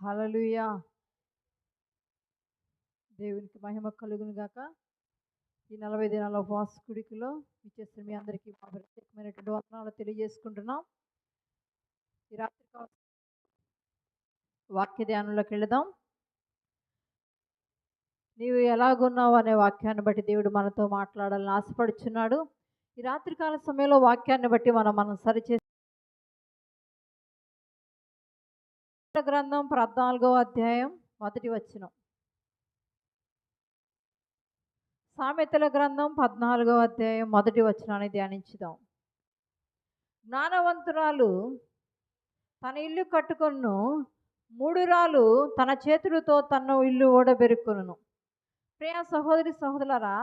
హలలుయా దేవునికి మహిమ కలుగును గాక. ఈ నలభై దినాల ఉపవాస కుడికిలో ఇచ్చేసిన మీ అందరికీ మా ప్రత్యేకమైనటువంటి వందనాలు తెలియజేసుకుంటున్నాం. ఈ రాత్రి వాక్య ధ్యానంలోకి వెళదాం. నీవు ఎలాగున్నావు అనే వాక్యాన్ని బట్టి దేవుడు మనతో మాట్లాడాలని ఆశపడుచున్నాడు. ఈ రాత్రికాల సమయంలో వాక్యాన్ని బట్టి మనం మనం సరిచే గ్రంథం పద్నాలుగో అధ్యాయం మొదటి వచ్చిన సామెతల గ్రంథం పద్నాలుగో అధ్యాయం మొదటి వచనాన్ని ధ్యానించుదాం. జ్ఞానవంతురాలు తన ఇల్లు కట్టుకొను మూడు రాలు తన చేతులతో తన ఇల్లు ఓడబెరుక్కును ప్రియ సహోదరి సహోదరులరా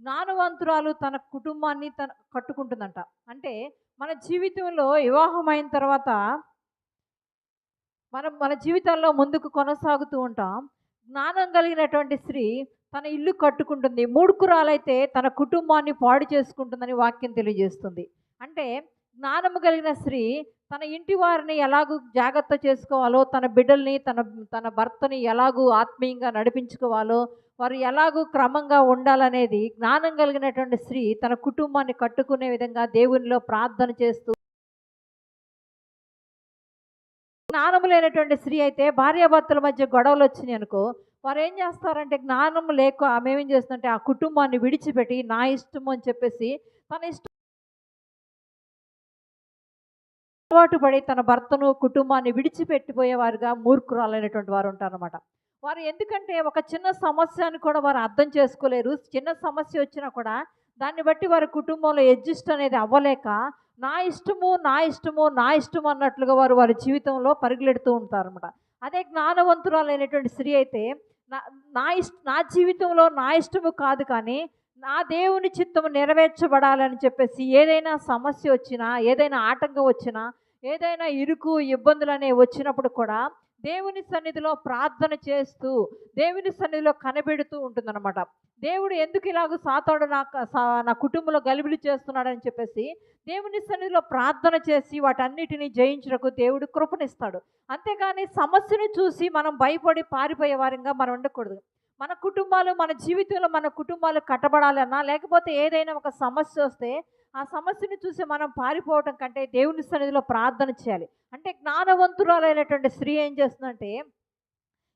జ్ఞానవంతురాలు తన కుటుంబాన్ని తన కట్టుకుంటుందంట. అంటే మన జీవితంలో వివాహం అయిన తర్వాత మనం మన జీవితంలో ముందుకు కొనసాగుతూ ఉంటాం. జ్ఞానం కలిగినటువంటి స్త్రీ తన ఇల్లు కట్టుకుంటుంది. మూడుకురాలైతే తన కుటుంబాన్ని పాడు చేసుకుంటుందని వాక్యం తెలియజేస్తుంది. అంటే జ్ఞానము కలిగిన స్త్రీ తన ఇంటి వారిని ఎలాగూ జాగ్రత్త చేసుకోవాలో తన బిడ్డల్ని తన తన భర్తని ఎలాగూ ఆత్మీయంగా నడిపించుకోవాలో వారు ఎలాగూ క్రమంగా ఉండాలనేది జ్ఞానం కలిగినటువంటి స్త్రీ తన కుటుంబాన్ని కట్టుకునే విధంగా దేవునిలో ప్రార్థన చేస్తూ జ్ఞానము లేనటువంటి స్త్రీ అయితే భార్యాభర్తల మధ్య గొడవలు వచ్చినాయి అనుకో వారు ఏం చేస్తారంటే జ్ఞానం లేక ఆమె ఏం చేస్తుందంటే ఆ కుటుంబాన్ని విడిచిపెట్టి నా ఇష్టము అని చెప్పేసి తన ఇష్టం అలవాటు పడి తన భర్తను కుటుంబాన్ని విడిచిపెట్టిపోయేవారుగా మూర్ఖురాలైనటువంటి వారు ఉంటారన్నమాట. వారు ఎందుకంటే ఒక చిన్న సమస్యను కూడా వారు అర్థం చేసుకోలేరు. చిన్న సమస్య వచ్చినా కూడా దాన్ని బట్టి వారి కుటుంబంలో అడ్జస్ట్ అనేది అవ్వలేక నా ఇష్టము నా ఇష్టము నా ఇష్టము అన్నట్లుగా వారు వారి జీవితంలో పరిగెడుతూ ఉంటారనమాట అదే జ్ఞానవంతురాలైనటువంటి స్త్రీ అయితే నా నా ఇష్ట నా జీవితంలో నా ఇష్టము కాదు కానీ నా దేవుని చిత్తము నెరవేర్చబడాలని చెప్పేసి ఏదైనా సమస్య వచ్చినా ఏదైనా ఆటంకం వచ్చినా ఏదైనా ఇరుకు ఇబ్బందులు అనేవి వచ్చినప్పుడు కూడా దేవుని సన్నిధిలో ప్రార్థన చేస్తూ దేవుని సన్నిధిలో కనబెడుతూ ఉంటుందన్నమాట. దేవుడు ఎందుకు ఇలాగ సాతాడు నా నా కుటుంబంలో గలిబిలి చేస్తున్నాడని చెప్పేసి దేవుని సన్నిధిలో ప్రార్థన చేసి వాటన్నిటిని జయించుటకు దేవుడు కృపణిస్తాడు అంతేగాని సమస్యను చూసి మనం భయపడి పారిపోయే వారంగా మనం ఉండకూడదు. మన కుటుంబాలు మన జీవితంలో మన కుటుంబాలు కట్టబడాలన్నా లేకపోతే ఏదైనా ఒక సమస్య వస్తే ఆ సమస్యను చూసి మనం పారిపోవటం కంటే దేవుని సన్నిధిలో ప్రార్థన చేయాలి. అంటే జ్ఞానవంతురాలైనటువంటి స్త్రీ ఏం చేస్తుందంటే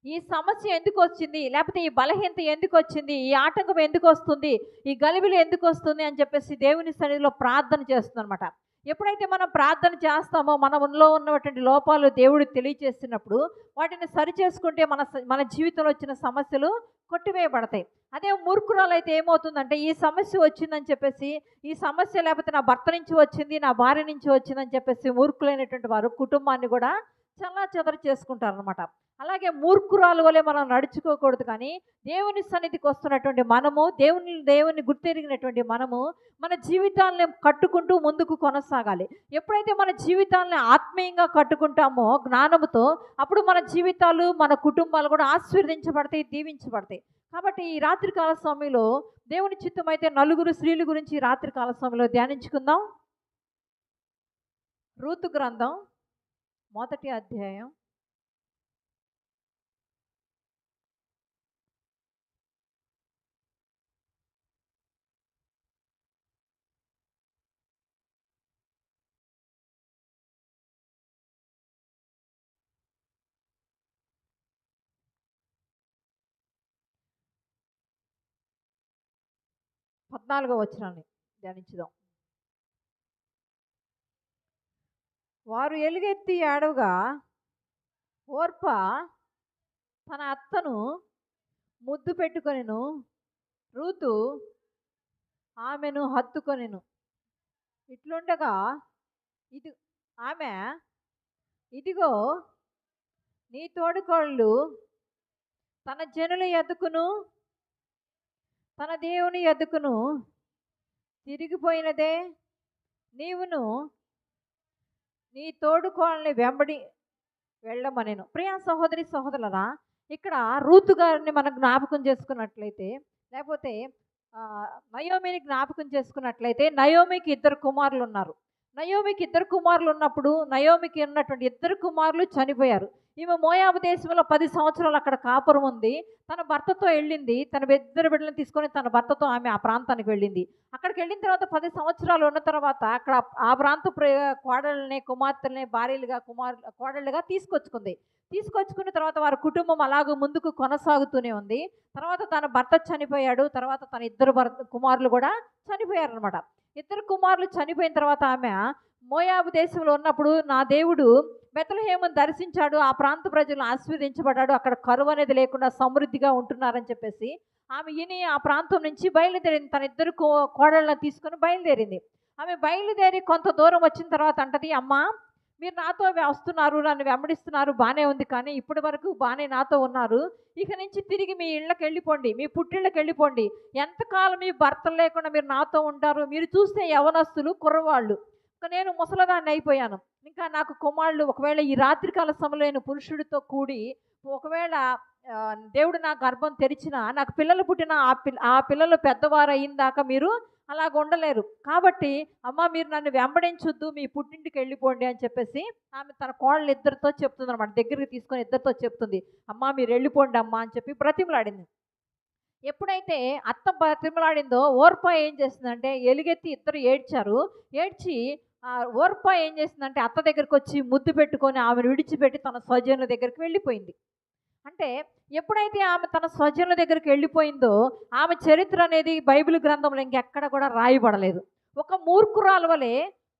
ఈ సమస్య ఎందుకు వచ్చింది? లేకపోతే ఈ బలహీనత ఎందుకు వచ్చింది? ఈ ఆటంకం ఎందుకు వస్తుంది? ఈ గలిబిలు ఎందుకు వస్తుంది? అని చెప్పేసి దేవుని సన్నిధిలో ప్రార్థన చేస్తుంది అనమాట ఎప్పుడైతే మనం ప్రార్థన చేస్తామో మనలో ఉన్నటువంటి లోపాలు దేవుడు తెలియచేసినప్పుడు వాటిని సరి చేసుకుంటే మన మన జీవితంలో వచ్చిన సమస్యలు కొట్టివేయబడతాయి. అదే మూర్ఖురాలు అయితే ఏమవుతుందంటే ఈ సమస్య వచ్చిందని చెప్పేసి ఈ సమస్య లేకపోతే నా భర్త నుంచి వచ్చింది నా భార్య నుంచి వచ్చిందని చెప్పేసి మూర్ఖులైనటువంటి వారు కుటుంబాన్ని కూడా చల్లా చెదర చేసుకుంటారనమాట అలాగే మూర్ఖురాలు వలె మనం నడుచుకోకూడదు కానీ దేవుని సన్నిధికి వస్తున్నటువంటి మనము దేవుని దేవుని గుర్తెరిగినటువంటి మనము మన జీవితాలను కట్టుకుంటూ ముందుకు కొనసాగాలి. ఎప్పుడైతే మన జీవితాలను ఆత్మీయంగా కట్టుకుంటామో జ్ఞానముతో అప్పుడు మన జీవితాలు మన కుటుంబాలు కూడా ఆశీర్వదించబడతాయి దీవించబడతాయి. కాబట్టి ఈ రాత్రికాల సమయంలో దేవుని చిత్తం అయితే నలుగురు స్త్రీల గురించి ఈ రాత్రికాల సమయంలో ధ్యానించుకుందాం. రూతు గ్రంథం మొదటి అధ్యాయం పద్నాలుగో వచనాన్ని ధ్యానించుదాం. వారు ఎలుగెత్తి ఏడవగా ఓర్ప తన అత్తను ముద్దు పెట్టుకొనిను రూతు ఆమెను హత్తుకొనిను. ఇట్లుండగా ఇది ఆమె ఇదిగో నీ తోడుకోళ్ళు తన జనుల ఎదుకును తన దేవుని ఎదుకును తిరిగిపోయినదే నీవును నీ తోడుకోళ్ళని వెంబడి వెళ్ళమనేను. ప్రియా సహోదరి సహోదరులరా ఇక్కడ రూతు గారిని మనం జ్ఞాపకం చేసుకున్నట్లయితే లేకపోతే నయోమిని జ్ఞాపకం చేసుకున్నట్లయితే నయోమికి ఇద్దరు కుమారులు ఉన్నారు నయోమికి ఇద్దరు కుమారులు ఉన్నప్పుడు నయోమికి ఉన్నటువంటి ఇద్దరు కుమారులు చనిపోయారు. ఈమె మోయాబు దేశంలో పది సంవత్సరాలు అక్కడ కాపురం ఉంది. తన భర్తతో వెళ్ళింది. తన ఇద్దరు బిడ్డలను తీసుకొని తన భర్తతో ఆమె ఆ ప్రాంతానికి వెళ్ళింది. అక్కడికి వెళ్ళిన తర్వాత పది సంవత్సరాలు ఉన్న తర్వాత అక్కడ ఆ ప్రాంత ప్ర- కోడళ్ళని కుమార్తెల్ని భార్యలుగా కుమార్ కోడళ్ళుగా తీసుకొచ్చుకుంది. తీసుకొచ్చుకున్న తర్వాత వారి కుటుంబం అలాగ ముందుకు కొనసాగుతూనే ఉంది. తర్వాత తన భర్త చనిపోయాడు. తర్వాత తన ఇద్దరు భర్త కుమారులు కూడా చనిపోయారనమాట ఇద్దరు కుమారులు చనిపోయిన తర్వాత ఆమె మోయాబు దేశంలో ఉన్నప్పుడు నా దేవుడు బెతలహేమను దర్శించాడు ఆ ప్రాంత ప్రజలు ఆస్వాదించబడ్డాడు అక్కడ కరువు అనేది లేకుండా సమృద్ధిగా ఉంటున్నారని చెప్పేసి ఆమె ఇని ఆ ప్రాంతం నుంచి బయలుదేరింది. తన ఇద్దరు కో కోడళ్ళని తీసుకొని బయలుదేరింది. ఆమె బయలుదేరి కొంత దూరం వచ్చిన తర్వాత అంటది అమ్మా మీరు నాతో వస్తున్నారు నన్ను వెంబడిస్తున్నారు బాగానే ఉంది కానీ ఇప్పటి వరకు బాగానే నాతో ఉన్నారు. ఇక నుంచి తిరిగి మీ ఇళ్ళకి వెళ్ళిపోండి మీ పుట్టిళ్ళకి వెళ్ళిపోండి. ఎంతకాలం మీ భర్తలు లేకుండా మీరు నాతో ఉంటారు? మీరు చూస్తే యవనస్తులు కుర్రవాళ్ళు. నేను ముసలదాన్ని అయిపోయాను. ఇంకా నాకు కుమారుడు ఒకవేళ ఈ రాత్రికాల సమయంలో నేను పురుషుడితో కూడి ఒకవేళ దేవుడు నా గర్భం తెరిచిన నాకు పిల్లలు పుట్టిన ఆ పిల్ల ఆ పిల్లలు పెద్దవారు అయిందాక మీరు అలాగ ఉండలేరు. కాబట్టి అమ్మ మీరు నన్ను వెంబడించొద్దు మీ పుట్టింటికి వెళ్ళిపోండి అని చెప్పేసి ఆమె తన కోళ్ళ ఇద్దరితో చెప్తుంది అనమాట దగ్గరికి తీసుకొని ఇద్దరితో చెప్తుంది అమ్మ మీరు వెళ్ళిపోండి అమ్మ అని చెప్పి బ్రతిమలాడింది. ఎప్పుడైతే అత్త బ్రతిమలాడిందో ఓర్ప ఏం చేసిందంటే ఎలుగెత్తి ఇద్దరు ఏడ్చారు. ఏడ్చి ఓర్ప ఏం చేసిందంటే అత్త దగ్గరికి వచ్చి ముద్దు పెట్టుకొని ఆమెను విడిచిపెట్టి తన స్వజనుల దగ్గరికి వెళ్ళిపోయింది. అంటే ఎప్పుడైతే ఆమె తన స్వజనుల దగ్గరికి వెళ్ళిపోయిందో ఆమె చరిత్ర అనేది బైబిల్ గ్రంథంలో ఇంకెక్కడ కూడా రాయబడలేదు. ఒక మూర్ఖురాల వలె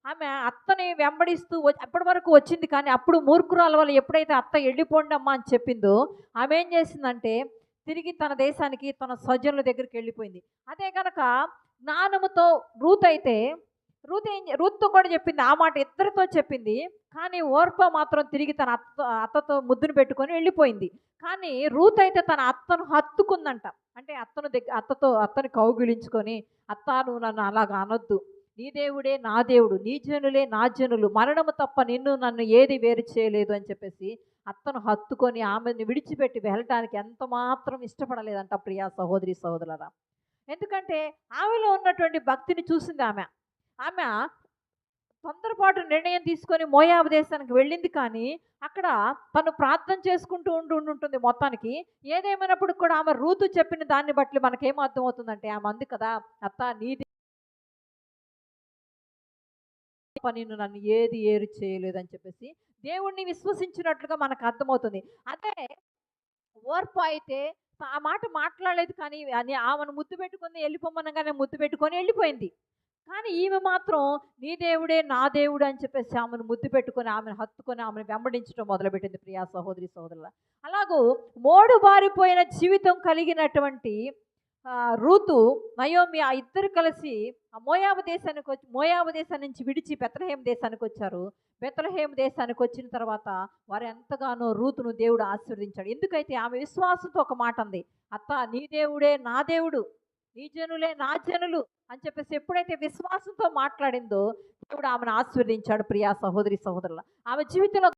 ఆమె అత్తని వెంబడిస్తూ వ- అప్పటి వరకు వచ్చింది కానీ అప్పుడు మూర్ఖురాల వల్ల ఎప్పుడైతే అత్త వెళ్ళిపోండి అమ్మా అని చెప్పిందో ఆమె ఏం చేసిందంటే తిరిగి తన దేశానికి తన స్వజనుల దగ్గరికి వెళ్ళిపోయింది. అదే కనుక జ్ఞానముతో రూత్ అయితే రూత్ ఏం రూత్తో కూడా చెప్పింది ఆ మాట ఇద్దరితో చెప్పింది. కానీ ఓర్ప మాత్రం తిరిగి తన అత్త అత్తతో ముద్దును పెట్టుకొని వెళ్ళిపోయింది. కానీ రూత్ అయితే తన అత్తను హత్తుకుందంట. అంటే అత్తను దగ్గర అత్తతో అత్తని కౌగిలించుకొని అత్త నువ్వు నన్ను అలాగ అనొద్దు. నీ దేవుడే నా దేవుడు. నీ జనులే నా జనులు. మరణము తప్ప నిన్ను నన్ను ఏది వేరు చేయలేదు అని చెప్పేసి అత్తను హత్తుకొని ఆమెను విడిచిపెట్టి వెళ్ళటానికి ఎంత మాత్రం ఇష్టపడలేదంట ప్రియా సహోదరి సహోదరులరా. ఎందుకంటే ఆమెలో ఉన్నటువంటి భక్తిని చూసింది ఆమె. ఆమె తొందరపాటు నిర్ణయం తీసుకొని మోయాబు దేశానికి వెళ్ళింది కానీ అక్కడ తను ప్రార్థన చేసుకుంటూ ఉండి ఉంటుంది మొత్తానికి. ఏదేమైనప్పుడు కూడా ఆమె రూతు చెప్పిన దాన్ని బట్టి మనకేం అర్థమవుతుందంటే ఆమె అంది కదా అత్త నీది పని నన్ను ఏది ఏరు చేయలేదని చెప్పేసి దేవుణ్ణి విశ్వసించినట్లుగా మనకు అర్థమవుతుంది. అదే ఓర్పు అయితే ఆ మాట మాట్లాడలేదు కానీ అని ఆమెను ముద్దు పెట్టుకుని వెళ్ళిపోమనగానే ముద్దు పెట్టుకొని వెళ్ళిపోయింది. కానీ ఈమె మాత్రం నీ దేవుడే నా దేవుడు అని చెప్పేసి ఆమెను ముద్దు పెట్టుకొని ఆమెను హత్తుకొని ఆమెను వెంబడించడం మొదలుపెట్టింది ప్రియా సహోదరి సహోదరుల అలాగూ మోడు బారిపోయిన జీవితం కలిగినటువంటి రూతు నయోమి ఆ ఇద్దరు కలిసి ఆ మోయాబు దేశానికి వచ్చి మోయాబు దేశం నుంచి విడిచి పెత్రహేమ దేశానికి వచ్చారు. పెత్రహేమ దేశానికి వచ్చిన తర్వాత వారు ఎంతగానో రూతును దేవుడు ఆశీర్వదించాడు. ఎందుకైతే ఆమె విశ్వాసంతో ఒక మాట అంది అత్త నీ దేవుడే నా దేవుడు నీ జనులే నా జనులు అని చెప్పేసి ఎప్పుడైతే విశ్వాసంతో మాట్లాడిందో దేవుడు ఆమెను ఆశీర్వదించాడు ప్రియా సహోదరి సహోదరుల. ఆమె జీవితంలో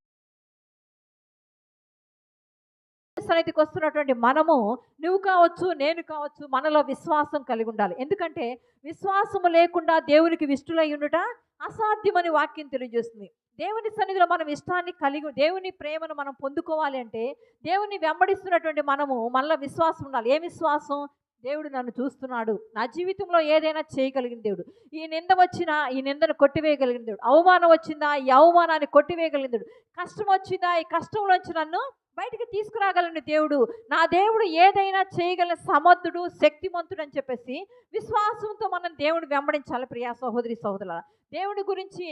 సన్నిధికి వస్తున్నటువంటి మనము నువ్వు కావచ్చు నేను కావచ్చు మనలో విశ్వాసం కలిగి ఉండాలి. ఎందుకంటే విశ్వాసము లేకుండా దేవునికి విష్టులై ఉండుట అసాధ్యమని వాక్యం తెలియజేస్తుంది. దేవుని సన్నిధిలో మనం ఇష్టాన్ని కలిగి దేవుని ప్రేమను మనం పొందుకోవాలి అంటే దేవుని వెంబడిస్తున్నటువంటి మనము మనలో విశ్వాసం ఉండాలి. ఏ విశ్వాసం? దేవుడు నన్ను చూస్తున్నాడు. నా జీవితంలో ఏదైనా చేయగలిగిన దేవుడు. ఈ నింద వచ్చినా ఈ నిందను కొట్టివేయగలిగిన దేవుడు. అవమానం వచ్చిందా? ఈ అవమానాన్ని కొట్టివేయగలిగిన దేవుడు. కష్టం వచ్చిందా? ఈ కష్టంలోంచి నన్ను బయటికి తీసుకురాగలిగిన దేవుడు. నా దేవుడు ఏదైనా చేయగల సమర్థుడు శక్తిమంతుడు అని చెప్పేసి విశ్వాసంతో మనం దేవుడు వెంబడించాలి ప్రియా సహోదరి సహోదరుల దేవుడి గురించి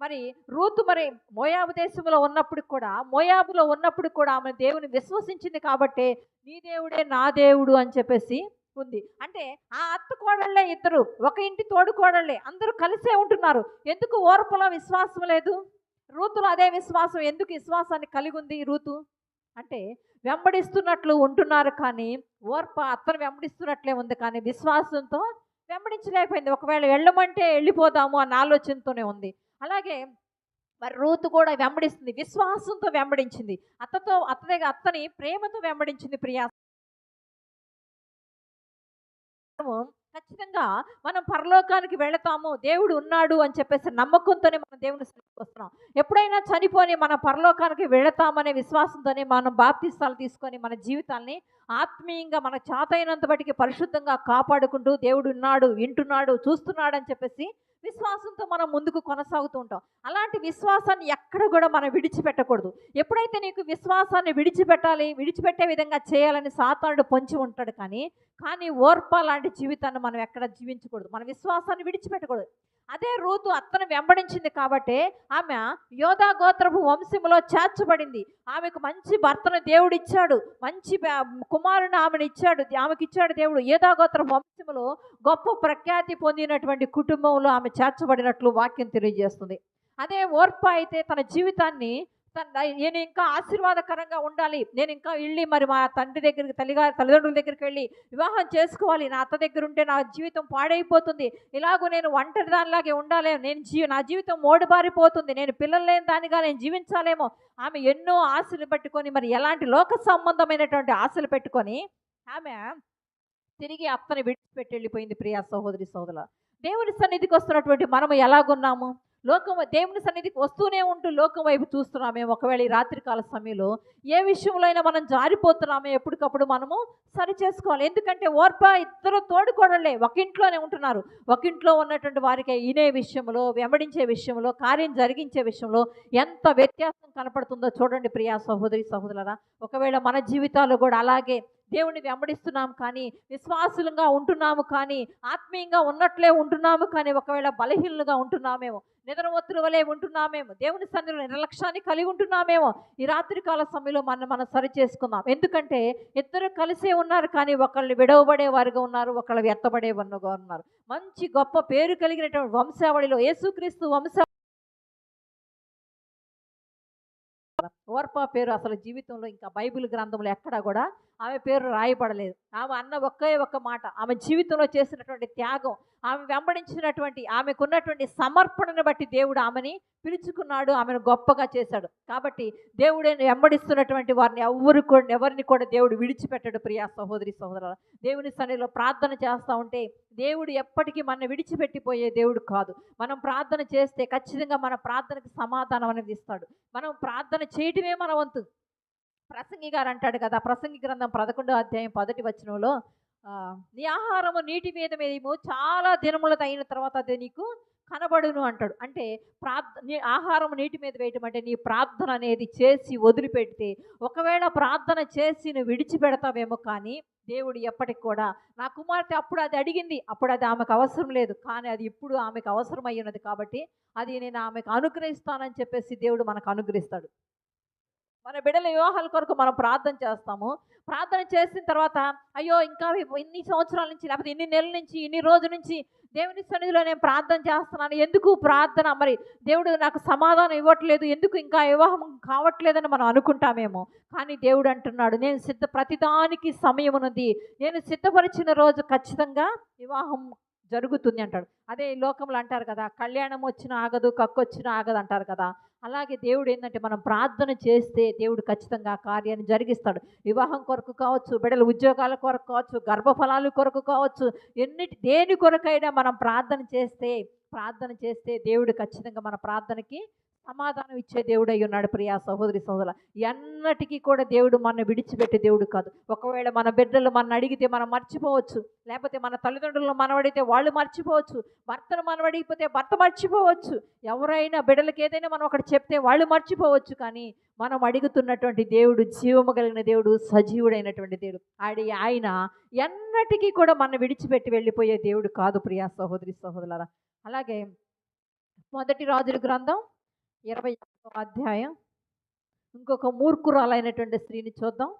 మరి రూతు మరి మోయాబు దేశంలో ఉన్నప్పుడు కూడా మోయాబులో ఉన్నప్పుడు కూడా ఆమె దేవుని విశ్వసించింది కాబట్టే నీ దేవుడే నా దేవుడు అని చెప్పేసి ఉంది. అంటే ఆ అత్త కోడళ్ళే ఇద్దరు ఒక ఇంటి తోడు కోడళ్ళే అందరూ కలిసే ఉంటున్నారు. ఎందుకు ఓర్పులో విశ్వాసం లేదు? రూతులో అదే విశ్వాసం ఎందుకు విశ్వాసాన్ని కలిగి ఉంది రూతు? అంటే వెంబడిస్తున్నట్లు ఉంటున్నారు కానీ ఓర్ప అత్తను వెంబడిస్తున్నట్లే ఉంది కానీ విశ్వాసంతో వెంబడించలేకపోయింది. ఒకవేళ వెళ్ళమంటే వెళ్ళిపోదాము అన్న ఆలోచనతోనే ఉంది. అలాగే మరి రూతు కూడా వెంబడిస్తుంది విశ్వాసంతో వెంబడించింది. అత్తతో అత్తదే అత్తని ప్రేమతో వెంబడించింది ప్రియా ఖచ్చితంగా మనం పరలోకానికి వెళతాము దేవుడు ఉన్నాడు అని చెప్పేసి నమ్మకంతోనే మనం దేవుని వస్తున్నాం. ఎప్పుడైనా చనిపోని మన పరలోకానికి వెళతామనే విశ్వాసంతోనే మనం బాప్తిస్తాలు తీసుకొని మన జీవితాల్ని ఆత్మీయంగా మన చాతైనంత బట్టికి పరిశుద్ధంగా కాపాడుకుంటూ దేవుడు ఉన్నాడు వింటున్నాడు చూస్తున్నాడు అని చెప్పేసి విశ్వాసంతో మనం ముందుకు కొనసాగుతూ ఉంటాం. అలాంటి విశ్వాసాన్ని ఎక్కడ కూడా మనం విడిచిపెట్టకూడదు. ఎప్పుడైతే నీకు విశ్వాసాన్ని విడిచిపెట్టాలి విడిచిపెట్టే విధంగా చేయాలని సాతానుడు పొంచి ఉంటాడు కానీ కానీ ఓర్ప లాంటి జీవితాన్ని మనం ఎక్కడ జీవించకూడదు. మన విశ్వాసాన్ని విడిచిపెట్టకూడదు. అదే రూతు అత్తను వెంబడించింది కాబట్టి ఆమె యోధా గోత్రపు వంశములో చేర్చబడింది. ఆమెకు మంచి భర్తను దేవుడు ఇచ్చాడు. మంచి కుమారుని ఆమెను ఇచ్చాడు. ఆమెకి ఇచ్చాడు దేవుడు. యోధా గోత్రపు వంశములో గొప్ప ప్రఖ్యాతి పొందినటువంటి కుటుంబంలో ఆమె చేర్చబడినట్లు వాక్యం తెలియజేస్తుంది. అదే ఓర్ప అయితే తన జీవితాన్ని నేను ఇంకా ఆశీర్వాదకరంగా ఉండాలి. నేను ఇంకా వెళ్ళి మరి మా తండ్రి దగ్గరికి తల్లిగా తల్లిదండ్రుల దగ్గరికి వెళ్ళి వివాహం చేసుకోవాలి. నా అత్త దగ్గర ఉంటే నా జీవితం పాడైపోతుంది. ఇలాగూ నేను ఒంటరి దానిలాగే ఉండాలి. నేను జీ నా జీవితం మోడుబారిపోతుంది. నేను పిల్లలు లేని దానిగా నేను జీవించాలేమో. ఆమె ఎన్నో ఆశలు పెట్టుకొని మరి ఎలాంటి లోక సంబంధమైనటువంటి ఆశలు పెట్టుకొని ఆమె తిరిగి అత్తని విడిచిపెట్టి వెళ్ళిపోయింది. ప్రియా సహోదరి సోదరుల దేవుని సన్నిధికి వస్తున్నటువంటి మనము ఎలాగున్నాము? లోకం దేవుని సన్నిధికి వస్తూనే ఉంటూ లోకం వైపు చూస్తున్నామే. ఒకవేళ ఈ రాత్రికాల సమయంలో ఏ విషయంలో అయినా మనం జారిపోతున్నామే ఎప్పటికప్పుడు మనము సరి చేసుకోవాలి. ఎందుకంటే ఓర్ప ఇద్దరు తోడుకోడలే ఒక ఇంట్లోనే ఉంటున్నారు. ఒక ఇంట్లో ఉన్నటువంటి వారికి ఇనే విషయంలో వెంబడించే విషయంలో కార్యం జరిగించే విషయంలో ఎంత వ్యత్యాసం కనపడుతుందో చూడండి ప్రియా సహోదరి సహోదరులరా. ఒకవేళ మన జీవితాలు కూడా అలాగే దేవుని వెంబడిస్తున్నాం కానీ విశ్వాసులుగా ఉంటున్నాము కానీ ఆత్మీయంగా ఉన్నట్లే ఉంటున్నాము కానీ ఒకవేళ బలహీనులుగా ఉంటున్నామేమో నిద్రవత్తుల వలె ఉంటున్నామేమో దేవుని సన్నిధిలో నిర్లక్ష్యాన్ని కలిగి ఉంటున్నామేమో ఈ రాత్రికాల సమయంలో మనం మనం సరి చేసుకుందాం ఎందుకంటే ఇద్దరు కలిసే ఉన్నారు కానీ ఒకళ్ళు విడవబడే వారుగా ఉన్నారు ఒకళ్ళు ఎత్తబడే వారుగా ఉన్నారు. మంచి గొప్ప పేరు కలిగినటువంటి వంశావళిలో యేసుక్రీస్తు వంశ ఓర్పా పేరు అసలు జీవితంలో ఇంకా బైబిల్ గ్రంథంలో ఎక్కడా కూడా ఆమె పేరు రాయబడలేదు. ఆమె అన్న ఒకే ఒక్క మాట ఆమె జీవితంలో చేసినటువంటి త్యాగం ఆమె వెంబడించినటువంటి ఆమెకున్నటువంటి సమర్పణను బట్టి దేవుడు ఆమెని పిలుచుకున్నాడు ఆమెను గొప్పగా చేశాడు. కాబట్టి దేవుడే వెంబడిస్తున్నటువంటి వారిని ఎవరు ఎవరిని కూడా దేవుడు విడిచిపెట్టాడు ప్రియా సహోదరి సహోదరు దేవుని సన్నిధిలో ప్రార్థన చేస్తూ ఉంటే దేవుడు ఎప్పటికీ మన విడిచిపెట్టిపోయే దేవుడు కాదు. మనం ప్రార్థన చేస్తే ఖచ్చితంగా మన ప్రార్థనకి సమాధానం అనేది ఇస్తాడు. మనం ప్రార్థన చేయటమే మన వంతు. ప్రసంగి గారు అంటాడు కదా ప్రసంగి గ్రంథం పదకొండో అధ్యాయం మొదటి వచనంలో నీ ఆహారము నీటి మీద మీదేమో చాలా దినములు అయిన తర్వాత అది నీకు కనబడును అంటాడు. అంటే ప్రార్థ నీ ఆహారం నీటి మీద వేయటం అంటే నీ ప్రార్థన అనేది చేసి వదిలిపెడితే ఒకవేళ ప్రార్థన చేసి నువ్వు విడిచిపెడతావేమో కానీ దేవుడు ఎప్పటికి కూడా నా కుమార్తె అప్పుడు అది అడిగింది అప్పుడు అది ఆమెకు అవసరం లేదు కానీ అది ఇప్పుడు ఆమెకు అవసరం అయ్యున్నది ఉన్నది కాబట్టి అది నేను ఆమెకు అనుగ్రహిస్తానని చెప్పేసి దేవుడు మనకు అనుగ్రహిస్తాడు. మన బిడ్డల వివాహాల కొరకు మనం ప్రార్థన చేస్తాము. ప్రార్థన చేసిన తర్వాత అయ్యో ఇంకా ఇన్ని సంవత్సరాల నుంచి లేకపోతే ఇన్ని నెలల నుంచి ఇన్ని రోజుల నుంచి దేవుని సన్నిధిలో నేను ప్రార్థన చేస్తున్నాను. ఎందుకు ప్రార్థన? మరి దేవుడు నాకు సమాధానం ఇవ్వట్లేదు. ఎందుకు ఇంకా వివాహం కావట్లేదని మనం అనుకుంటామేమో. కానీ దేవుడు అంటున్నాడు నేను సిద్ధ ప్రతిదానికి సమయం ఉన్నది నేను సిద్ధపరిచిన రోజు ఖచ్చితంగా వివాహం జరుగుతుంది అంటాడు. అదే ఈ లోకంలో అంటారు కదా కళ్యాణం వచ్చినా ఆగదు కక్కు వచ్చినా ఆగదు అంటారు కదా. అలాగే దేవుడు ఏంటంటే మనం ప్రార్థన చేస్తే దేవుడు ఖచ్చితంగా ఆ కార్యాన్ని జరిగిస్తాడు. వివాహం కొరకు కావచ్చు బిడ్డల ఉద్యోగాల కొరకు కావచ్చు గర్భఫలాలు కొరకు కావచ్చు ఎన్నిటి దేని కొరకైనా మనం ప్రార్థన చేస్తే ప్రార్థన చేస్తే దేవుడు ఖచ్చితంగా మన ప్రార్థనకి సమాధానం ఇచ్చే దేవుడు ఉన్నాడు ప్రియా సహోదరి సహోదర ఎన్నటికీ కూడా దేవుడు మన విడిచిపెట్టే దేవుడు కాదు. ఒకవేళ మన బిడ్డలు మన అడిగితే మనం మర్చిపోవచ్చు. లేకపోతే మన తల్లిదండ్రులను మనవడితే వాళ్ళు మర్చిపోవచ్చు. భర్తను మనవడిగిపోతే భర్త మర్చిపోవచ్చు. ఎవరైనా బిడ్డలకి ఏదైనా మనం ఒకటి చెప్తే వాళ్ళు మర్చిపోవచ్చు. కానీ మనం అడుగుతున్నటువంటి దేవుడు జీవము కలిగిన దేవుడు సజీవుడైనటువంటి దేవుడు. ఆడి ఆయన ఎన్నటికీ కూడా మన విడిచిపెట్టి వెళ్ళిపోయే దేవుడు కాదు ప్రియా సహోదరి సహోదరులారా. అలాగే మొదటి రాజుల గ్రంథం ఇరవై ఒకటో అధ్యాయం ఇంకొక మూర్ఖురాలైనటువంటి స్త్రీని చూద్దాం.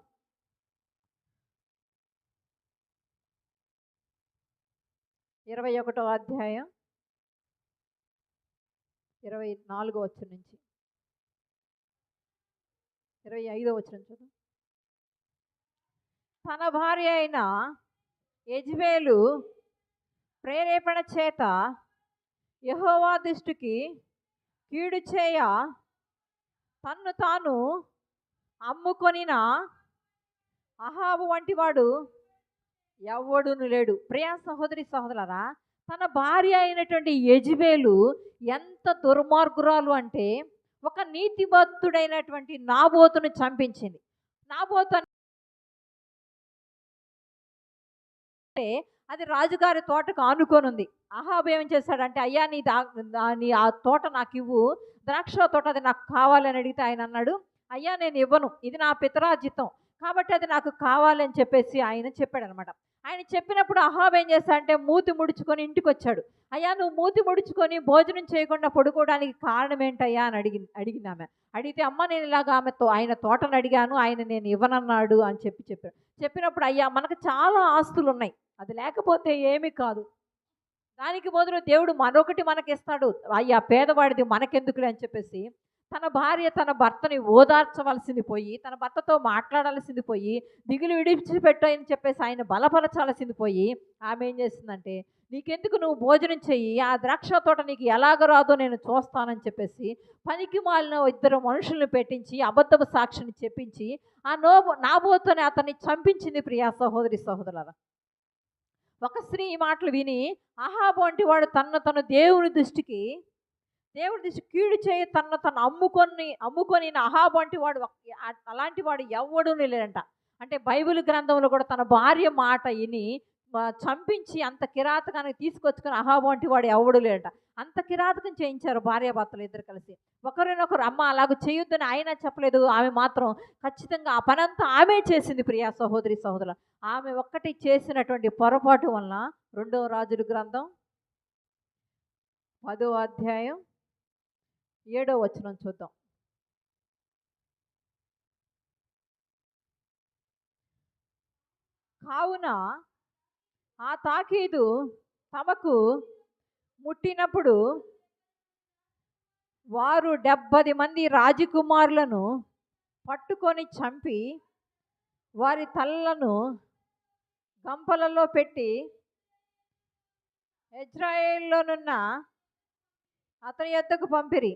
ఇరవై ఒకటో అధ్యాయం ఇరవై నాలుగో వచ్చిన నుంచి. ఇరవై ఐదో వచ్చిన చూద్దాం. తన భార్య అయిన యజ్వేలు ప్రేరేపణ చేత యహోవా దృష్టికి కీడు చేయ తన్ను తాను అమ్ముకొనిన అహాబు వంటివాడు ఎవడును లేడు. ప్రియా సహోదరి సహోదరా తన భార్య అయినటువంటి యజ్బేలు ఎంత దుర్మార్గురాలు అంటే ఒక నీతిబద్ధుడైనటువంటి నాబోతును చంపించింది. నాబోతు అంటే అది రాజుగారి తోటకు ఆనుకొని ఉంది అహాబు ఏం చేశాడంటే అయ్యా నీ దా నీ ఆ తోట నాకు ఇవ్వు ద్రాక్ష తోట అది నాకు కావాలని అడిగితే ఆయన అన్నాడు అయ్యా నేను ఇవ్వను. ఇది నా పితరాజితం కాబట్టి అది నాకు కావాలని చెప్పేసి ఆయన చెప్పాడు అనమాట ఆయన చెప్పినప్పుడు అహాబ్ ఏం చేశాడంటే మూతి ముడుచుకొని ఇంటికి వచ్చాడు అయ్యా నువ్వు మూతి ముడుచుకొని భోజనం చేయకుండా పడుకోవడానికి కారణం ఏంటయ్యా అని అడిగి అడిగింది ఆమె. అడిగితే అమ్మ నేను ఇలాగ ఆమెతో ఆయన తోటను అడిగాను. ఆయన నేను ఇవ్వనన్నాడు అని చెప్పి చెప్పాడు. చెప్పినప్పుడు అయ్యా మనకు చాలా ఆస్తులు ఉన్నాయి అది లేకపోతే ఏమీ కాదు. దానికి బదులు దేవుడు మరొకటి మనకిస్తాడు. అయ్యా పేదవాడిది మనకెందుకులే అని చెప్పేసి తన భార్య తన భర్తని ఓదార్చవలసింది పోయి తన భర్తతో మాట్లాడాల్సింది పోయి దిగులు విడిచిపెట్టు చెప్పేసి ఆయన బలపరచాల్సింది పోయి ఆమె ఏం చేసిందంటే నీకెందుకు నువ్వు భోజనం చెయ్యి? ఆ ద్రాక్ష తోట నీకు ఎలాగ రాదో నేను చూస్తానని చెప్పేసి పనికి మాలిన ఇద్దరు మనుషుల్ని పెట్టించి అబద్ధపు సాక్షిని చెప్పించి ఆ నో నాబోతోనే అతన్ని చంపించింది ప్రియా సహోదరి సహోదరుల ఒక స్త్రీ ఈ మాటలు విని అహాబు వంటి వాడు తన తన దేవుని దృష్టికి దేవుడి దృష్టి కీడు చేయి తన తను అమ్ముకొని అమ్ముకొని అహాబు వంటి వాడు అలాంటి వాడు ఎవడూ లేడంట. అంటే బైబిల్ గ్రంథంలో కూడా తన భార్య మాట విని చంపించి అంత కిరాతకానికి తీసుకొచ్చుకొని అహాబు వంటి వాడు ఎవడు లేట అంత కిరాతకం చేయించారు భార్యాభర్తలు ఇద్దరు కలిసి. ఒకరినొకరు అమ్మ అలాగ చేయొద్దని ఆయన చెప్పలేదు. ఆమె మాత్రం ఖచ్చితంగా ఆ పనంతా ఆమె చేసింది ప్రియా సహోదరి సహోదరు ఆమె ఒక్కటి చేసినటువంటి పొరపాటు వలన రెండవ రాజుల గ్రంథం పదో అధ్యాయం ఏడో వచనం చూద్దాం. కావున ఆ తాకీదు తమకు ముట్టినప్పుడు వారు డెబ్బది మంది రాజకుమారులను పట్టుకొని చంపి వారి తలలను గంపలలో పెట్టి ఇజ్రాయేల్లోనున్న అతని యొద్దకు పంపిరి.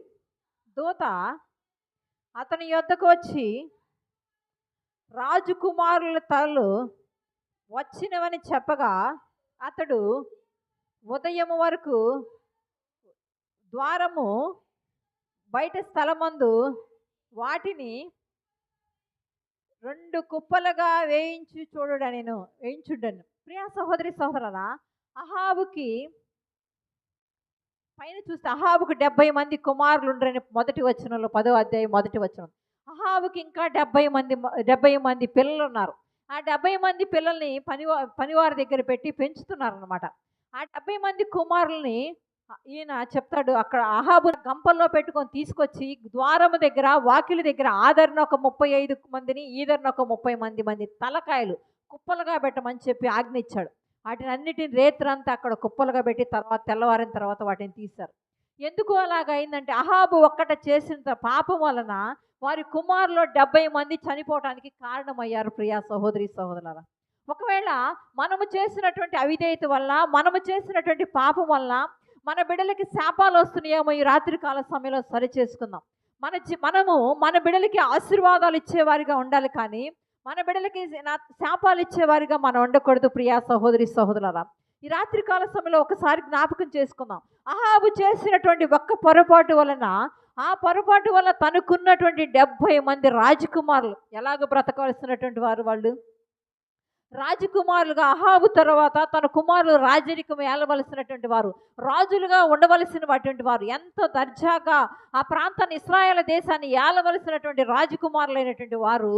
దూత అతని యొద్దకు వచ్చి రాజకుమారుల తలలు వచ్చినవని చెప్పగా అతడు ఉదయం వరకు ద్వారము బయట స్థలమందు వాటిని రెండు కుప్పలుగా వేయించి చూడడ నేను వేయించుడ్డాను ప్రియా సహోదరి సహోదరరా అహాబుకి పైన చూస్తే అహాబుకు డెబ్బై మంది కుమారులు ఉండరని మొదటి వచనంలో పదో అధ్యాయం మొదటి వచనం. అహాబుకి ఇంకా డెబ్బై మంది డెబ్బై మంది పిల్లలు ఉన్నారు ఆ డెబ్బై మంది పిల్లల్ని పని పనివారి దగ్గర పెట్టి పెంచుతున్నారనమాట ఆ డెబ్బై మంది కుమారుల్ని ఈయన చెప్తాడు అక్కడ అహాబు గంపల్లో పెట్టుకొని తీసుకొచ్చి ద్వారము దగ్గర వాకిలి దగ్గర ఆదరణ ఒక ముప్పై ఐదు మందిని ఈదరణ ఒక ముప్పై మంది మంది తలకాయలు కుప్పలుగా పెట్టమని చెప్పి ఆజ్ఞ ఇచ్చాడు. వాటిని అన్నిటిని రేత్రంతా అక్కడ కుప్పలుగా పెట్టి తర్వాత తెల్లవారిన తర్వాత వాటిని తీశారు. ఎందుకు అలాగ అయిందంటే అహాబు ఒక్కట చేసిన పాపం వలన వారి కుమారులో డెబ్బై మంది చనిపోవటానికి కారణమయ్యారు ప్రియా సహోదరి సహోదరుల ఒకవేళ మనము చేసినటువంటి అవిధేయత వల్ల మనము చేసినటువంటి పాపం వల్ల మన బిడ్డలకి శాపాలు వస్తున్నాయేమో ఈ రాత్రికాల సమయంలో సరి చేసుకుందాం. మన మనము మన బిడ్డలకి ఆశీర్వాదాలు ఇచ్చేవారిగా ఉండాలి కానీ మన బిడ్డలకి నా- శాపాలు ఇచ్చేవారిగా మనం ఉండకూడదు ప్రియా సహోదరి సహోదరులారా. ఈ రాత్రి కాల సమయంలో ఒకసారి జ్ఞాపకం చేసుకుందాం. అహాబు చేసినటువంటి ఒక్క పొరపాటు వలన ఆ పొరపాటు వల్ల తనకున్నటువంటి డెబ్భై మంది రాజకుమారులు ఎలాగ బ్రతకవలసినటువంటి వారు వాళ్ళు? రాజకుమారులుగా అహాబు తర్వాత తన కుమారులు రాజరికం ఏలవలసినటువంటి వారు రాజులుగా ఉండవలసినటువంటి వారు ఎంతో దర్జాగా ఆ ప్రాంతాన్ని ఇస్రాయేల్ దేశాన్ని ఏలవలసినటువంటి రాజకుమారులైనటువంటి వారు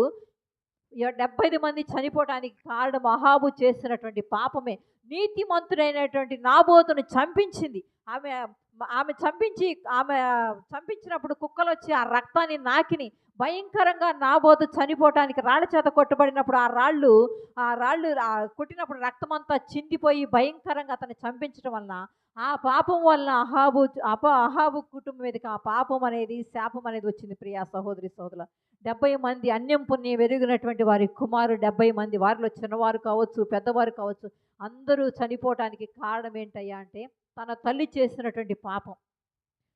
డెబ్బై మంది చనిపోవడానికి కారణం అహాబు చేసినటువంటి పాపమే నీతిమంతుడైనటువంటి నాబోతును చంపించింది. ఆమె ఆమె చంపించి ఆమె చంపించినప్పుడు కుక్కలు వచ్చి ఆ రక్తాన్ని నాకిని భయంకరంగా నాబోతు చనిపోవటానికి రాళ్ళ చేత కొట్టబడినప్పుడు ఆ రాళ్ళు ఆ రాళ్ళు ఆ కొట్టినప్పుడు రక్తమంతా చిందిపోయి భయంకరంగా అతన్ని చంపించడం వలన ఆ పాపం వలన అహాబు అప అహాబు కుటుంబం మీదకి ఆ పాపం అనేది శాపం అనేది వచ్చింది ప్రియా సహోదరి సహోదరుల డెబ్బై మంది అన్యం పుణ్యం వెరిగినటువంటి వారి కుమారు డెబ్బై మంది వారిలో చిన్నవారు కావచ్చు పెద్దవారు కావచ్చు అందరూ చనిపోవటానికి కారణం ఏంటయ్యా అంటే తన తల్లి చేసినటువంటి పాపం.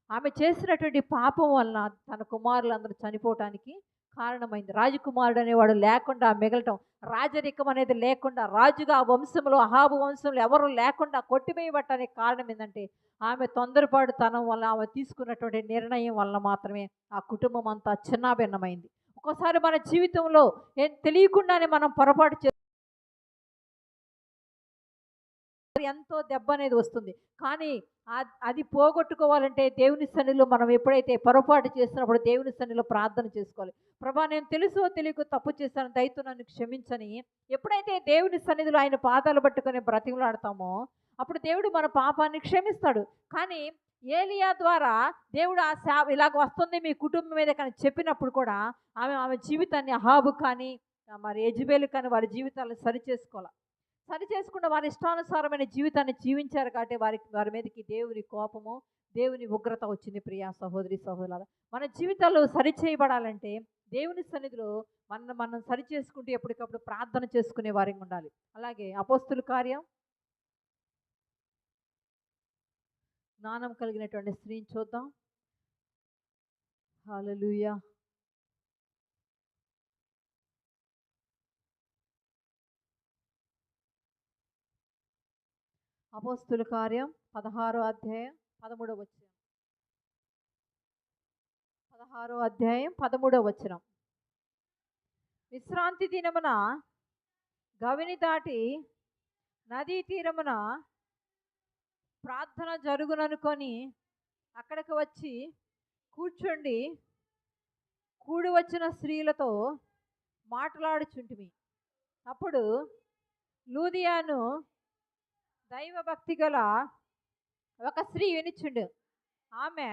ఆమె చేసినటువంటి పాపం వలన తన కుమారులందరూ చనిపోవటానికి కారణమైంది. రాజకుమారుడు అనేవాడు లేకుండా మిగలటం రాజరికం అనేది లేకుండా రాజుగా ఆ వంశంలో అహాబు వంశంలో ఎవరు లేకుండా కొట్టివేయబట్టడానికి కారణం ఏంటంటే ఆమె తొందరపాటుతనం వల్ల ఆమె తీసుకున్నటువంటి నిర్ణయం వల్ల మాత్రమే ఆ కుటుంబం అంతా చిన్నాభిన్నమైంది. ఒక్కోసారి మన జీవితంలో ఏం తెలియకుండానే మనం పొరపాటు చే ఎంతో దెబ్బ అనేది వస్తుంది. కానీ అది పోగొట్టుకోవాలంటే దేవుని సన్నిలో మనం ఎప్పుడైతే పొరపాటు చేసినప్పుడు దేవుని సన్నిధిలో ప్రార్థన చేసుకోవాలి. ప్రభా నేను తెలుసో తెలియకు తప్పు చేశాను. దయతో నన్ను క్షమించని ఎప్పుడైతే దేవుని సన్నిధిలో ఆయన పాదాలు పట్టుకొని బ్రతిమలాడతామో అప్పుడు దేవుడు మన పాపాన్ని క్షమిస్తాడు. కానీ ఏలియా ద్వారా దేవుడు ఆ శా ఇలాగ వస్తుంది మీ కుటుంబం మీద కానీ చెప్పినప్పుడు కూడా ఆమె ఆమె జీవితాన్ని అహాబు కానీ మరి యజబేలు కానీ వారి జీవితాలను సరి చేసుకోవాలి సరి చేసుకున్న వారి ఇష్టానుసారమైన జీవితాన్ని జీవించారు కాబట్టి వారికి వారి మీదకి దేవుని కోపము దేవుని ఉగ్రత వచ్చింది ప్రియా సహోదరి సహోదరుల మన జీవితాలు సరి చేయబడాలంటే దేవుని సన్నిధిలో మనం మనం సరి చేసుకుంటూ ఎప్పటికప్పుడు ప్రార్థన చేసుకునే వారికి ఉండాలి. అలాగే అపోస్తుల కార్యం. జ్ఞానం కలిగినటువంటి స్త్రీని చూద్దాం. హాలలుయా అపోస్తుల కార్యం పదహారో అధ్యాయం పదమూడవ వచనం. పదహారో అధ్యాయం పదమూడవ వచనం. విశ్రాంతి దినమున గవిని దాటి నదీ తీరమున ప్రార్థన జరుగుననుకొని అక్కడికి వచ్చి కూర్చోండి. కూడి వచ్చిన స్త్రీలతో మాట్లాడుచుంటిమి. అప్పుడు లూదియాను దైవభక్తి గల ఒక స్త్రీ వినిచుండు. ఆమె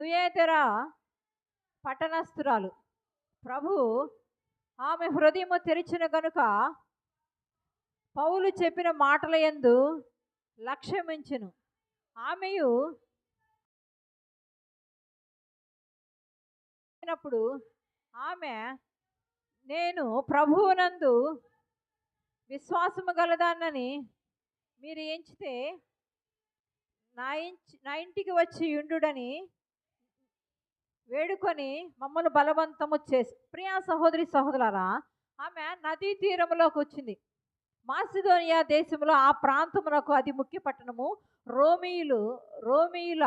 తుయేతర పట్టణస్థురాలు. ప్రభు ఆమె హృదయము తెరిచిన గనుక పౌలు చెప్పిన మాటల యందు లక్ష్యమించును. ఆమెయు ఆమె నేను ప్రభువునందు విశ్వాసము గలదాన్నని మీరు ఎంచితే నా ఇంచి నా ఇంటికి వచ్చి ఉండుడని వేడుకొని మమ్మల్ని బలవంతము చేసి ప్రియా సహోదరి సహోదరులారా ఆమె నదీ తీరంలోకి వచ్చింది. మాసిదోనియా దేశంలో ఆ ప్రాంతమునకు అతి ముఖ్య పట్టణము రోమీయులు రోమీయుల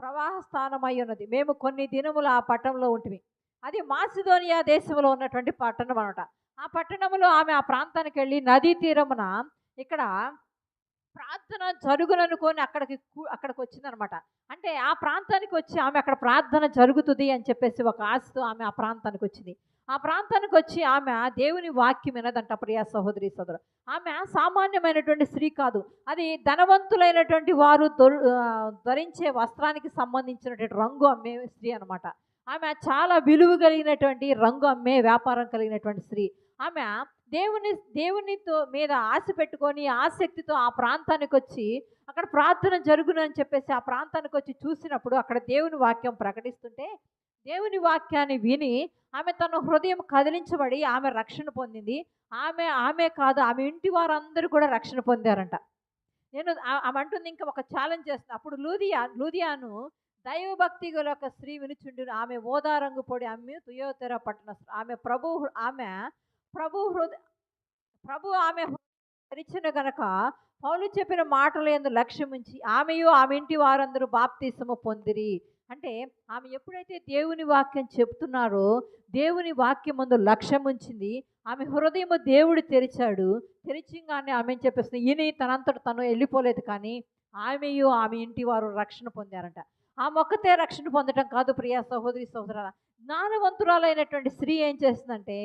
ప్రవాహ స్థానమై ఉన్నది. మేము కొన్ని దినములు ఆ పట్టణంలో ఉంటుంది అది మాసిదోనియా దేశంలో ఉన్నటువంటి పట్టణం అనమాట. ఆ పట్టణంలో ఆమె ఆ ప్రాంతానికి వెళ్ళి నదీ తీరమున ఇక్కడ ప్రార్థన జరుగుననుకొని అక్కడికి కూ- అక్కడికి వచ్చిందనమాట. అంటే ఆ ప్రాంతానికి వచ్చి ఆమె అక్కడ ప్రార్థన జరుగుతుంది అని చెప్పేసి ఒక ఆశతో ఆమె ఆ ప్రాంతానికి వచ్చింది. ఆ ప్రాంతానికి వచ్చి ఆమె దేవుని వాక్యం వినదంట ప్రియా సహోదరి సోదరు ఆమె సామాన్యమైనటువంటి స్త్రీ కాదు. అది ధనవంతులైనటువంటి వారు ధరించే వస్త్రానికి సంబంధించినటువంటి రంగు అమ్మే స్త్రీ అనమాట. ఆమె చాలా విలువ కలిగినటువంటి రంగు అమ్మే వ్యాపారం కలిగినటువంటి స్త్రీ. ఆమె దేవుని దేవునితో మీద ఆశ పెట్టుకొని ఆసక్తితో ఆ ప్రాంతానికి వచ్చి అక్కడ ప్రార్థన జరుగును అని చెప్పేసి ఆ ప్రాంతానికి వచ్చి చూసినప్పుడు అక్కడ దేవుని వాక్యం ప్రకటిస్తుంటే దేవుని వాక్యాన్ని విని ఆమె తన హృదయం కదిలించబడి ఆమె రక్షణ పొందింది. ఆమె ఆమె కాదు ఆమె ఇంటి వారందరూ కూడా రక్షణ పొందారంట. నేను ఆమె అంటుంది ఇంకా ఒక ఛాలెంజ్ చేస్తాను అప్పుడు లూదియా లూదియాను దైవభక్తి గల ఒక స్త్రీ వినుచుండు ఆమె ఓదారంగు పొడి అమ్మి తుయోతెర పట్టణ ఆమె ప్రభు ఆమె ప్రభు హృదయ ప్రభు ఆమె తెరిచిన గనక పౌలు చెప్పిన మాటలు ఎందు లక్ష్యం ఉంచి ఆమెయు ఆమె ఇంటి వారందరూ బాప్తీసము పొందిరి. అంటే ఆమె ఎప్పుడైతే దేవుని వాక్యం చెప్తున్నారో దేవుని వాక్యం ముందు లక్ష్యం ఉంచింది ఆమె హృదయము దేవుడు తెరిచాడు. తెరిచింగానే ఆమె చెప్పేస్తుంది? ఈయన తనంతట తను వెళ్ళిపోలేదు కానీ ఆమెయు ఆమె ఇంటి వారు రక్షణ పొందారంట. ఆ మొక్కతే రక్షణ పొందటం కాదు ప్రియా సహోదరి సహోదరాల. జ్ఞానవంతురాలైనటువంటి స్త్రీ ఏం చేస్తుందంటే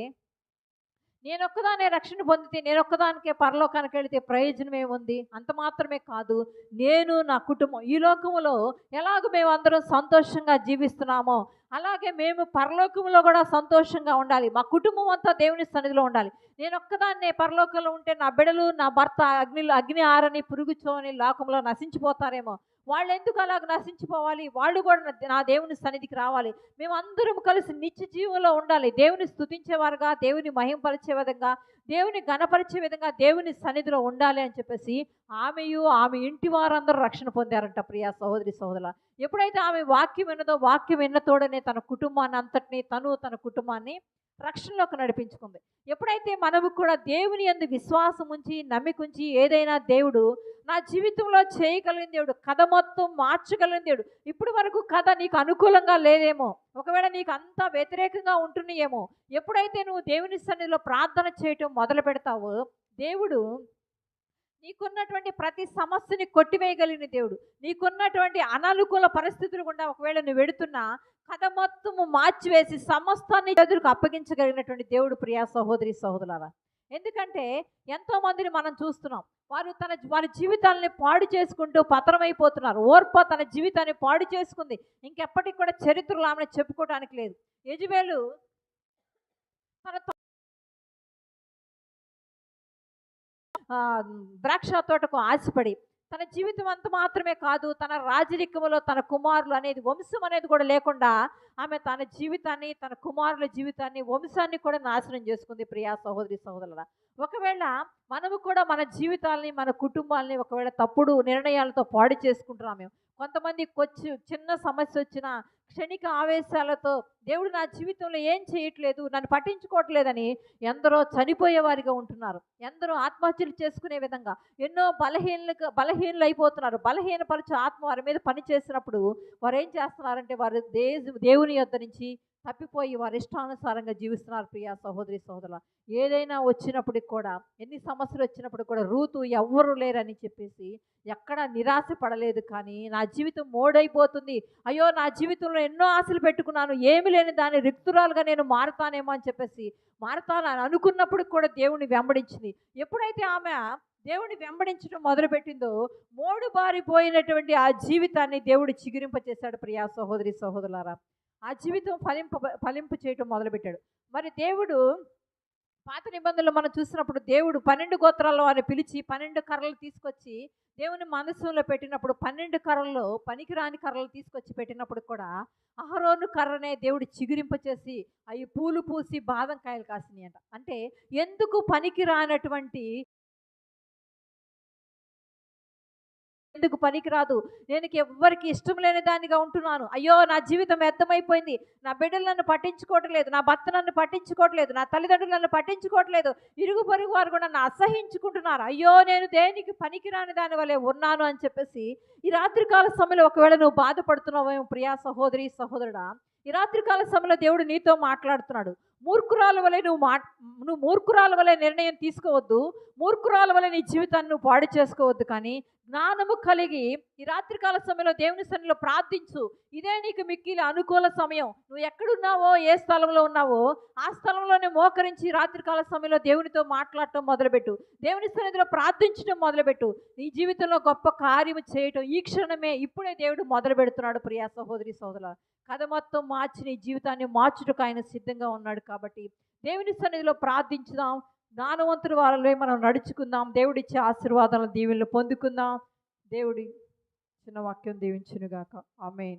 నేను ఒక్కదానే రక్షణ పొందితే నేను ఒక్కదానికే పరలోకానికి వెళితే ప్రయోజనం ఏముంది? అంత మాత్రమే కాదు నేను నా కుటుంబం ఈ లోకములో ఎలాగ మేము అందరం సంతోషంగా జీవిస్తున్నామో అలాగే మేము పరలోకంలో కూడా సంతోషంగా ఉండాలి. మా కుటుంబం అంతా దేవుని సన్నిధిలో ఉండాలి. నేను ఒక్కదాన్నే పరలోకంలో ఉంటే నా బిడలు నా భర్త అగ్నిలో అగ్ని ఆరని పురుగుచోని లోకంలో నశించిపోతారేమో. వాళ్ళు ఎందుకు అలాగ నశించిపోవాలి? వాళ్ళు కూడా నా- దేవుని సన్నిధికి రావాలి. మేమందరం కలిసి నిత్య జీవంలో ఉండాలి. దేవుని స్థుతించేవారుగా దేవుని మహింపరిచే విధంగా దేవుని గణపరిచే విధంగా దేవుని సన్నిధిలో ఉండాలి అని చెప్పేసి ఆమెయు ఆమె ఇంటి వారందరూ రక్షణ పొందారంట ప్రియా సహోదరి సహోదరుల ఎప్పుడైతే ఆమె వాక్యం విన్నదో వాక్యం విన్న తోడనే తన కుటుంబాన్ని అంతటిని తను తన కుటుంబాన్ని రక్షణలోకి నడిపించుకుంది. ఎప్పుడైతే మనము కూడా దేవుని అందు విశ్వాసం ఉంచి నమ్మికుంచి ఏదైనా దేవుడు నా జీవితంలో చేయగలిగిన దేవుడు కథ మొత్తం మార్చగలిగిన దేవుడు ఇప్పుడు వరకు కథ నీకు అనుకూలంగా లేదేమో ఒకవేళ నీకు అంతా వ్యతిరేకంగా ఉంటున్నాయేమో ఎప్పుడైతే నువ్వు దేవుని సన్నిధిలో ప్రార్థన చేయటం మొదలు పెడతావో దేవుడు నీకున్నటువంటి ప్రతి సమస్యని కొట్టివేయగలిగిన దేవుడు నీకున్నటువంటి అననుకూల పరిస్థితులు గుండా ఒకవేళ నువ్వు వెడుతున్నా కథ మొత్తము మార్చివేసి సమస్తాన్ని ఎదురుకు అప్పగించగలిగినటువంటి దేవుడు ప్రియా సహోదరి సహోదరులారా. ఎందుకంటే ఎంతో మందిని మనం చూస్తున్నాం. వారు తన వారి జీవితాలని పాడు చేసుకుంటూ పతనమైపోతున్నారు. ఓర్ప తన జీవితాన్ని పాడు చేసుకుంది. ఇంకెప్పటికి కూడా చరిత్రలు ఆమెను చెప్పుకోవడానికి లేదు. యజువేలు తన ద్రాక్ష తోటకు ఆశపడి తన జీవితం అంత మాత్రమే కాదు తన రాజరికములో తన కుమారులు అనేది వంశం అనేది కూడా లేకుండా ఆమె తన జీవితాన్ని తన కుమారుల జీవితాన్ని వంశాన్ని కూడా నాశనం చేసుకుంది ప్రియా సహోదరి సహోదరుల ఒకవేళ మనము కూడా మన జీవితాల్ని మన కుటుంబాల్ని ఒకవేళ తప్పుడు నిర్ణయాలతో పాడు చేసుకుంటున్నాం మేము కొంతమంది కొచ్చి చిన్న సమస్య వచ్చినా క్షణిక ఆవేశాలతో దేవుడు నా జీవితంలో ఏం చేయట్లేదు నన్ను పట్టించుకోవట్లేదని ఎందరో చనిపోయేవారిగా ఉంటున్నారు. ఎందరో ఆత్మహత్యలు చేసుకునే విధంగా ఎన్నో బలహీనలకు బలహీనలు అయిపోతున్నారు బలహీనపరచు ఆత్మ వారి మీద పని చేసినప్పుడు వారు ఏం చేస్తున్నారంటే వారు దే దేవుని యొద్ధ నుంచి తప్పిపోయి వారి ఇష్టానుసారంగా జీవిస్తున్నారు ప్రియా సహోదరి సహోదరుల ఏదైనా వచ్చినప్పటికి కూడా ఎన్ని సమస్యలు వచ్చినప్పుడు కూడా రూతు ఎవ్వరు లేరని చెప్పేసి ఎక్కడ నిరాశ పడలేదు కానీ నా జీవితం మోడైపోతుంది. అయ్యో నా జీవితంలో ఎన్నో ఆశలు పెట్టుకున్నాను ఏమి లేని దాని రిక్తురాలుగా నేను మారతానేమో అని చెప్పేసి మారతాను అని అనుకున్నప్పుడు కూడా దేవుని వెంబడించింది. ఎప్పుడైతే ఆమె దేవుని వెంబడించడం మొదలుపెట్టిందో మోడు బారిపోయినటువంటి ఆ జీవితాన్ని దేవుడు చిగురింపచేశాడు ప్రియా సహోదరి సహోదరులారా. ఆ జీవితం ఫలింప ఫలింపు చేయటం మొదలుపెట్టాడు. మరి దేవుడు పాత నిబంధనలు మనం చూసినప్పుడు దేవుడు పన్నెండు గోత్రాల్లో వారిని పిలిచి పన్నెండు కర్రలు తీసుకొచ్చి దేవుని మనస్సులో పెట్టినప్పుడు పన్నెండు కర్రల్లో పనికిరాని కర్రలు తీసుకొచ్చి పెట్టినప్పుడు కూడా అహరోను కర్రనే దేవుడు చిగురింపచేసి అవి పూలు పూసి బాదం కాయలు కాసినాయి అంట అంటే ఎందుకు పనికిరానటువంటి ఎందుకు పనికిరాదు? నేను ఎవ్వరికి ఇష్టం లేని దానిగా ఉంటున్నాను. అయ్యో నా జీవితం వ్యర్థమైపోయింది. నా బిడ్డలు నన్ను పట్టించుకోవట్లేదు. నా భర్త నన్ను పట్టించుకోవట్లేదు. నా తల్లిదండ్రులు నన్ను పట్టించుకోవట్లేదు. ఇరుగు పొరుగు వారు కూడా నన్ను అసహించుకుంటున్నారు. అయ్యో నేను దేనికి పనికిరాని దాని వల్లే ఉన్నాను అని చెప్పేసి ఈ రాత్రికాల సమయంలో ఒకవేళ నువ్వు బాధపడుతున్నావేమో ప్రియా సహోదరి సహోదరుడా ఈ రాత్రికాల సమయంలో దేవుడు నీతో మాట్లాడుతున్నాడు. మూర్ఖురాల వలె నువ్వు మా నువ్వు మూర్ఖురాల వలె నిర్ణయం తీసుకోవద్దు మూర్ఖురాల వలె నీ జీవితాన్ని నువ్వు పాడు చేసుకోవద్దు కానీ జ్ఞానము కలిగి ఈ రాత్రికాల సమయంలో దేవుని సన్నిలో ప్రార్థించు. ఇదే నీకు మిక్కిలి అనుకూల సమయం. నువ్వు ఎక్కడున్నావో ఏ స్థలంలో ఉన్నావో ఆ స్థలంలోనే మోకరించి రాత్రికాల సమయంలో దేవునితో మాట్లాడటం మొదలుపెట్టు. దేవుని సన్నిధిలో ప్రార్థించడం మొదలుపెట్టు. నీ జీవితంలో గొప్ప కార్యము చేయటం ఈ క్షణమే ఇప్పుడే దేవుడు మొదలు పెడుతున్నాడు ప్రియా సహోదరి సోదరు కథ మొత్తం మార్చి నీ జీవితాన్ని మార్చుటకు ఆయన సిద్ధంగా ఉన్నాడు కాబట్టి దేవుని సన్నిధిలో ప్రార్థించుదాం. జ్ఞానవంతుల వారిలో మనం నడుచుకుందాం. దేవుడిచ్చే ఆశీర్వాదాలను దీవెనలు పొందుకుందాం. దేవుడి చిన్న వాక్యం దీవించునుగాక ఆమె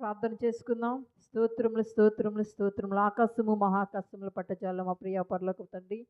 ప్రార్థన చేసుకుందాం. స్తోత్రములు స్తోత్రములు స్తోత్రములు. ఆకాశము మహాకాశములు పట్టజాలం మా ప్రియ పర్లకు తండ్రి.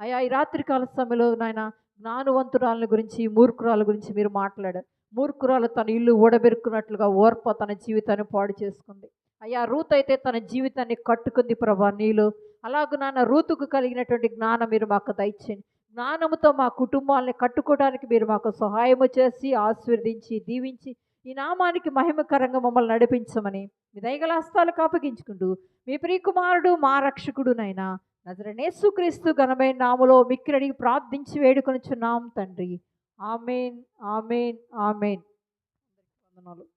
అయ్యా ఈ రాత్రికాల సమయంలో నాయన జ్ఞానవంతురాల గురించి మూర్ఖురాల గురించి మీరు మాట్లాడారు. మూర్ఖురాలు తన ఇల్లు ఓడబెరుకున్నట్లుగా ఓర్ప తన జీవితాన్ని పాడు చేసుకుంది. అయ్యా రూత్ అయితే తన జీవితాన్ని కట్టుకుంది ప్రభా నీలో. అలాగ నాన్న రూతుకు కలిగినటువంటి జ్ఞానం మీరు మాకు దయచేయండి. జ్ఞానముతో మా కుటుంబాలని కట్టుకోవడానికి మీరు మాకు సహాయము చేసి ఆశీర్వదించి దీవించి ఈ నామానికి మహిమకరంగా మమ్మల్ని నడిపించమని మీ దయగల హస్తాలకు అప్పగించుకుంటూ మీ ప్రియకుమారుడు మా రక్షకుడునైనా నజరనేసుక్రీస్తు ఘనమైన నాములో మిక్కిరడిగి ప్రార్థించి వేడుకొనుచున్నాం తండ్రి. Amen amen amen. వందనాలు.